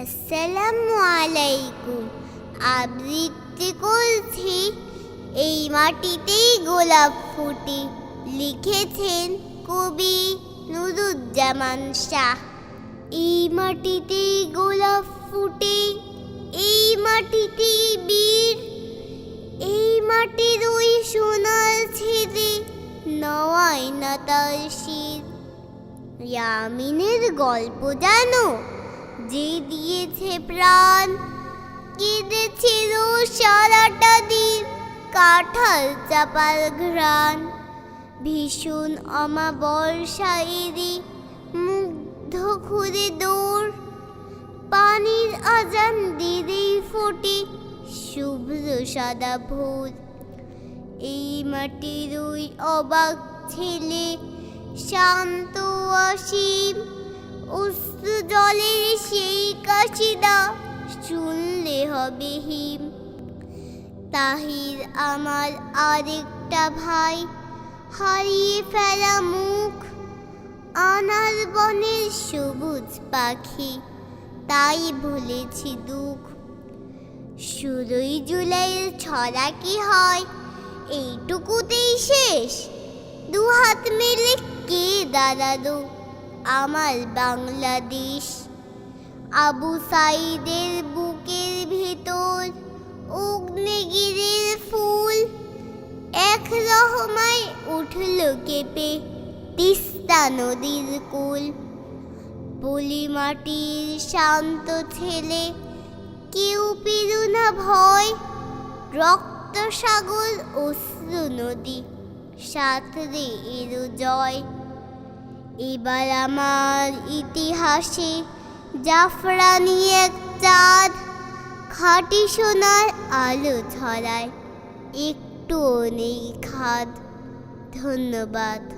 আসসালামু আলাইকুম আবৃত্তি করছি এই মাটিতেই গোলাপ ফুটে, লিখেছেন কবি নুরুজ্জামান শাহ। এই মাটিতেই গোলাপ ফুটে, এই মাটিতেই বীর, এই মাটির ওই সোনার ছেদে নয় না তার শির। ইয়ামিনের গল্প জানো? যে দিয়েছে প্রাণ, কেঁদেছিল সারাটা দিন। কাঁঠাল চাপার ঘ্রাণ, ভীষণ অমাবর্ষায়েরই মুগ্ধ খুঁড়ে দৌড়। পানির আজান দিদেই ফোটে শুভ্র সাদা ভোর। এই মাটির ওই অবাক ছেলে শান্ত অসীম অশ্রু জলের সেই কাশিদা শুনলে হবে হিম। তাহির আমার আরেকটা ভাই, হারিয়ে ফেলা মুখ, আনার বনের সবুজ পাখি, তাই ভুলেছি দুঃখ। ষোলোই জুলাইয়ের ছড়া কি হয়? এইটুকুতেই শেষ। দু হাত মেলে কে দাঁড়াল? আমার বাংলাদেশ। আবু সাইদের বুকের ভেতর অগ্নিগিরির ফুল। এক রহমায় উঠল কেঁপে তিস্তা নদীর কুল। পলি মাটির শান্ত ছেলে কেউ পেরু না ভয়। রক্ত সাগর অশ্রু নদী, সাঁতরে এরো জয়। এবার আমার ইতিহাসে জাফরানি এক চাঁদ খাটি সোনার আলো ছড়ায়। একটু নেই খাদ ধন্যবাদ।